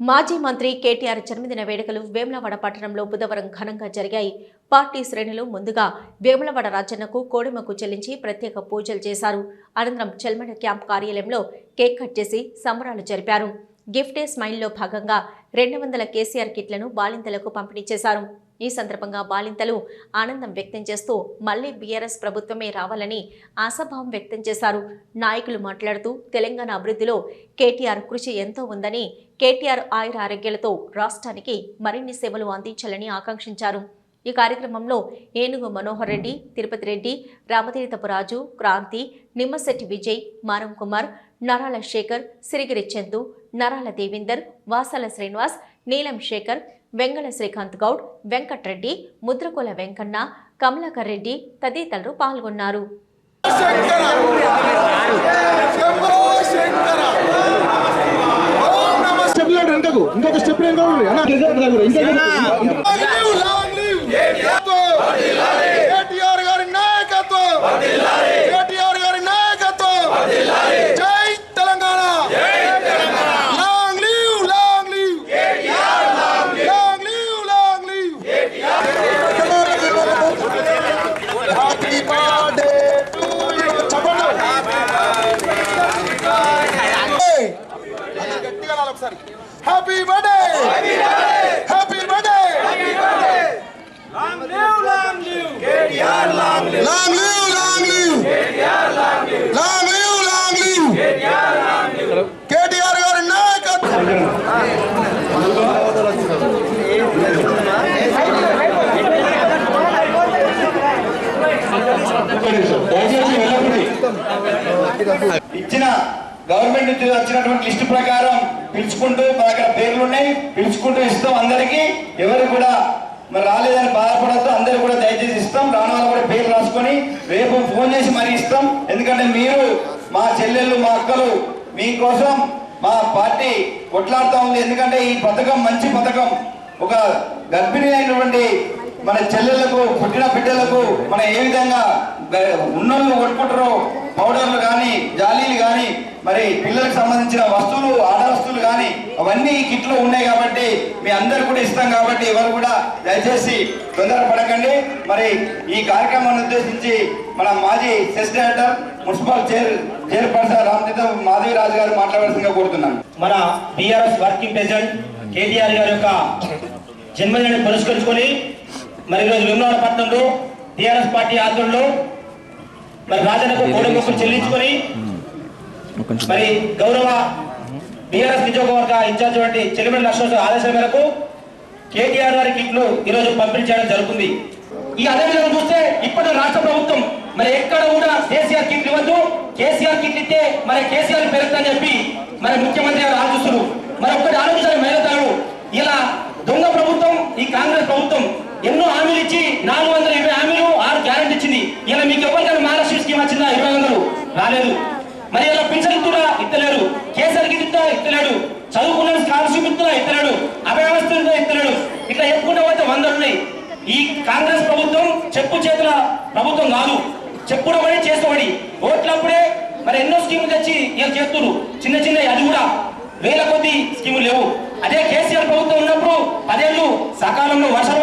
మాజీ మంత్రి కేటీఆర్ జన్మదిన వేడుకలు వేములవాడ పట్టణంలో బుధవారం ఘనంగా జరిగాయి. పార్టీ శ్రేణులు ముందుగా వేములవాడ రాజన్నకు కోడిమకు చెల్లించి ప్రత్యేక పూజలు చేశారు. అనంతరం చెల్మడ క్యాంప్ కార్యాలయంలో కేక్ కట్ చేసి సంబరాలు జరిపారు. గిఫ్ట్ డే స్మైల్లో భాగంగా రెండు వందల కేసీఆర్ కిట్లను బాలింతలకు పంపిణీ చేశారు. ఈ సందర్భంగా బాలింతలు ఆనందం వ్యక్తం చేస్తూ మళ్ళీ బీఆర్ఎస్ ప్రభుత్వమే రావాలని ఆశాభావం వ్యక్తం చేశారు. నాయకులు మాట్లాడుతూ తెలంగాణ అభివృద్ధిలో కేటీఆర్ కృషి ఎంతో ఉందని కేటీఆర్ ఆయుర ఆరోగ్యాలతో రాష్ట్రానికి మరిన్ని సేవలు అందించాలని ఆకాంక్షించారు. ఈ కార్యక్రమంలో ఏనుగు మనోహర్ రెడ్డి తిరుపతి రెడ్డి రామతీర్థపురాజు క్రాంతి నిమ్మశెట్టి విజయ్ మారం కుమార్ నరాల శేఖర్ సిరిగిరి చందు నరాల దేవిందర్ వాసాల శ్రీనివాస్ నీలం శేఖర్ వెంగళ శ్రీకాంత్ గౌడ్ వెంకట్రెడ్డి ముద్రకోల వెంకన్న కమలాకర్ రెడ్డి తదితరులు పాల్గొన్నారు. నమ స్టెప్ ఇంకొక స్టెప్ వెనక అన్న ఇంకా లివ్ లాంగ్ లివ్ కేటీఆర్ గారి నాయకత్వం కేటీఆర్ గారి నాయకత్వం Jai Telangana long live long live long live long live happy birthday to you నాలుగు ఒకసారి. Happy birthday happy birthday long live long live long live long live KTR గారి నాయకత్వం. ఇచ్చిన గవర్నమెంట్ నుంచి వచ్చినటువంటి లిస్టు ప్రకారం పిలుచుకుంటూ మా దగ్గర పేర్లు ఉన్నాయి. పిలుచుకుంటూ ఇస్తాం అందరికి. ఎవరు కూడా మరి రాలేదని బాధపడద్దు. అందరు కూడా దయచేసి ఇస్తాం. రాని వాళ్ళు కూడా పేర్లు రాసుకొని రేపు ఫోన్ చేసి మరి ఇస్తాం. ఎందుకంటే మీరు మా చెల్లెళ్ళు మా అక్కలు మీకోసం మా పార్టీ కొట్లాడుతూ ఉంది. ఎందుకంటే ఈ పథకం మంచి పథకం. ఒక గర్భిణి అయినటువంటి మన చెల్లెలకు పుట్టిన బిడ్డలకు మన ఏ విధంగా ఉన్నోళ్ళు కొట్టుకుంటారో పౌడర్లు కానీ జాలీలు కానీ మరి పిల్లలకు సంబంధించిన వస్తువులు ఆడ వస్తువులు కానీ అవన్నీ ఈ కిట్లో ఉన్నాయి కాబట్టి మీ అందరు కూడా ఇస్తాం కాబట్టి ఎవరు కూడా దయచేసి తొందరపడకండి మరి ఈ కార్యక్రమాన్ని ఉద్దేశించి మన మాజీ Cess director municipal chair chairperson Ramatheertha Madhaviraju గారు మాట్లాడాల్సిందిగా కోరుతున్నాను. మన బీఆర్ఎస్ వర్కింగ్ ప్రెసిడెంట్ కేటీఆర్ గారి యొక్క జన్మదినాన్ని పురస్కరించుకొని మరి ఈరోజు వేములవాడ పట్టణంలో టీఆర్ఎస్ పార్టీ ఆధ్వర్యంలో మరి రాజన్నకు కోడి మొక్కులు చెల్లించుకొని మరి గౌరవ బీఆర్ఎస్ నియోజకవర్గ ఇన్ఛార్జ్ వంటి చెలిమడి లక్ష్మణ ఆదేశాల మేరకు కేటీఆర్ గారి కిట్లు ఈరోజు పంపిణీ చేయడం జరుగుతుంది. ఈ అదే విధంగా చూస్తే ఇప్పటి రాష్ట్ర ప్రభుత్వం మరి ఎక్కడ కూడా కేసీఆర్ కిట్లు ఇవ్వద్దు. కేసీఆర్ కిట్లు ఇస్తే మరి కేసీఆర్ పెరుగుతుందని చెప్పి మరి ముఖ్యమంత్రి గారు ఆలోచిస్తున్నారు. మరి ఒక్కటి ఆలోచించాలి మహిళలు ఇలా దొంగ ప్రభుత్వం ఈ కాంగ్రెస్ ప్రభుత్వం ఎన్నో హామీలు ఇచ్చి నాలుగు వందల ఇరవై హామీలు ఆరు గ్యారెంటీ ఇచ్చింది ఇలా మహారాష్ట్ర స్కీమ్ వచ్చిందా? ఇరవై వందలు. రాలేదు. మరి ఇలా పింఛన్ కూడా ఇస్తలేడు కేసరికి ఇస్తా? ఇస్తలేడు. చదువుకున్న స్కాలర్షిప్ ఇస్తున్నా? ఇస్తలేడు. అభయవస్థ ఇస్తలేడు. ఇట్లా చెప్పుకుంటే పోతే వందలు ఉన్నాయి ఈ కాంగ్రెస్ ప్రభుత్వం చెప్పు చేతుల ప్రభుత్వం కాదు. చెప్పుడమని పడి ఓట్లప్పుడే మరి ఎన్నో స్కీములు తెచ్చి ఇలా చేస్తున్నారు చిన్న చిన్న అది కూడా వేల కొద్ది స్కీములు లేవు. అదే కేసీఆర్ ప్రభుత్వం ఉన్నప్పుడు పదేళ్ళు సకాలంలో వర్షాలు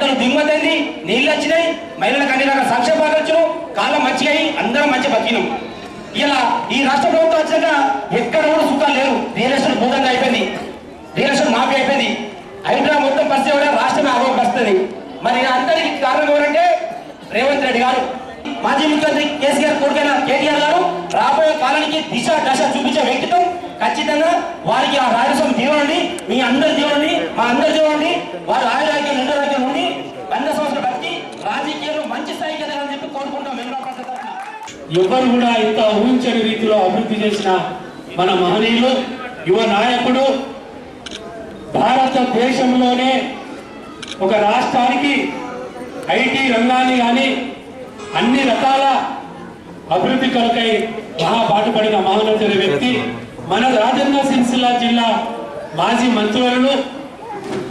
పంటలు దిగుమతైంది నీళ్ళు వచ్చినాయి మహిళలకు అన్ని రకాల సంక్షేమాలు వచ్చినాయి కాలం మంచిగా అయి అందరం మంచి బతికినాం. ఇలా ఈ రాష్ట్ర ప్రభుత్వం వచ్చాక ఎక్కడ కూడా సుఖాలు లేవు. రియల్ ఎస్టేట్ భూతంగా అయిపోయింది. రియల్ ఎస్టేట్ మాఫీ అయిపోయింది. హైదరాబాద్ మొత్తం పరిస్థితి కూడా రాష్ట్రమే ఆరోపరుస్తుంది మరి అందరికి కారణం ఎవరంటే రేవంత్ రెడ్డి గారు. మాజీ ముఖ్యమంత్రి కేసీఆర్ కొడుకైన కేటీఆర్ గారు రాబోయే కాలానికి దిశ దశ చూపించే వ్యక్తిత్వం. ఖచ్చితంగా వారికి ఆ రాజస్వామి దీవనండి మీ అందరి దీవనండి మా అందరి దీవనండి వారు ఆయురాగ్యం రెండు ఎవరు కూడా ఇంత ఊహించని రీతిలో అభివృద్ధి చేసిన మన మహనీయులు యువ నాయకుడు భారతదేశంలోనే ఒక రాష్ట్రానికి ఐటీ రంగాన్ని కానీ అన్ని రకాల అభివృద్ధి కొరకై మహా పాటుపడిన మహోన్నతుల వ్యక్తి మన రాజన్న సిరిసిల్ల జిల్లా మాజీ మంత్రివర్యులు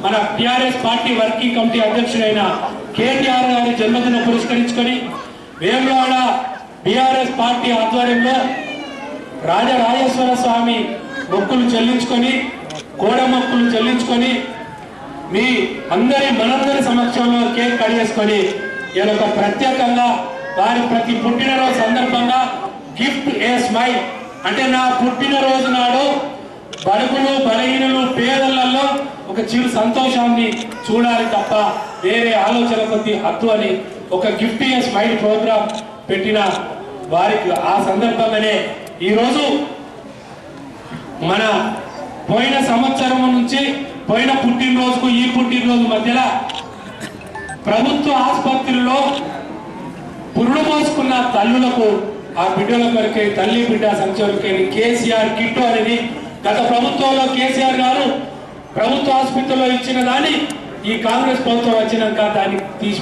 మన టిఆర్ఎస్ పార్టీ వర్కింగ్ కమిటీ అధ్యక్షుడైన కేటీఆర్ గారి జన్మదిన పురస్కరించుకొని వేములవాడ బీఆర్ఎస్ పార్టీ ఆధ్వర్యంలో రాజరాజేశ్వర స్వామి మొక్కులు చెల్లించుకొని కోడమ్మ చెల్లించుకొని మీ అందరి మనందరి సమక్షంలో కేక్ కట్ చేసుకొని ప్రత్యేకంగా వారి ప్రతి పుట్టినరోజు సందర్భంగా గిఫ్ట్ ఏ స్మైల్. అంటే నా పుట్టినరోజు నాడు బడుగులు బలహీనులు పేదలలో ఒక చిరు సంతోషాన్ని చూడాలి తప్ప వేరే ఆలోచన కొద్ది హద్దు అని ఒక గిఫ్ట్ ఏ స్మైల్ ప్రోగ్రామ్ పెట్టిన వారికి ఆ సందర్భంగానే ఈరోజు మన పోయిన సంవత్సరం నుంచి పోయిన పుట్టినరోజుకు ఈ పుట్టినరోజు మధ్యలో ప్రభుత్వ ఆసుపత్రిలో పురుడు మోసుకున్న తల్లులకు ఆ బిడ్డల కొరకే తల్లి బిడ్డ సంక్షేమకే కేసీఆర్ కిట్టు అనేది గత ప్రభుత్వంలో కేసీఆర్ గారు ప్రభుత్వ ఆసుపత్రిలో ఇచ్చిన దాన్ని ఈ కాంగ్రెస్ ప్రభుత్వం వచ్చినాక దాన్ని తీసి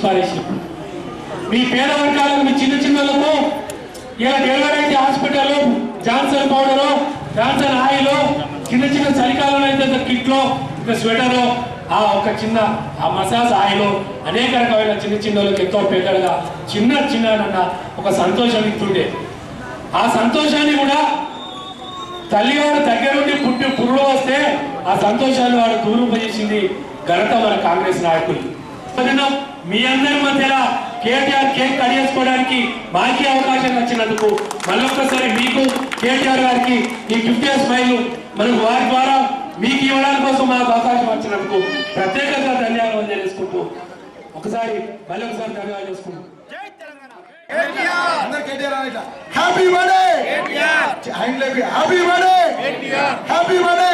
మీ పేద వర్గాలకు మీ చిన్న చిన్నలకు ఇలా delivery hospital Johnson powder Johnson oil చిన్న చిన్న చలికాలంలో అయితే కిట్లో ఒక స్వెటరు ఆ ఒక చిన్న ఆ మసాజ్ ఆయిల్ అనేక రకమైన చిన్న చిన్న వాళ్ళకి ఎంతో పెద్దగా చిన్న చిన్న ఒక సంతోషం ఇస్తుండే. ఆ సంతోషాన్ని కూడా తల్లివాడు దగ్గరుండి పుట్టి పురుడు వస్తే ఆ సంతోషాన్ని వాడు దూరం చేసింది ఘనత మన కాంగ్రెస్ నాయకులు. మీ అందరి మధ్యలో కేటీఆర్ కేక్ కట్ చేసుకోవడానికి మాకి అవకాశం వచ్చినందుకు మళ్ళొక్కసారి మీకు కేటీఆర్ గారికి ఈ గిఫ్ట్ స్మైల్ మనకు వారి ద్వారా మీకు ఇవ్వడానికి కోసం మాకు అవకాశం వచ్చినందుకు ప్రత్యేకంగా ధన్యవాదాలు తెలుసుకుంటూ ఒకసారి మళ్ళీ ఒకసారి ధన్యవాదాలు చేసుకుంటూ. Happy birthday happy birthday happy birthday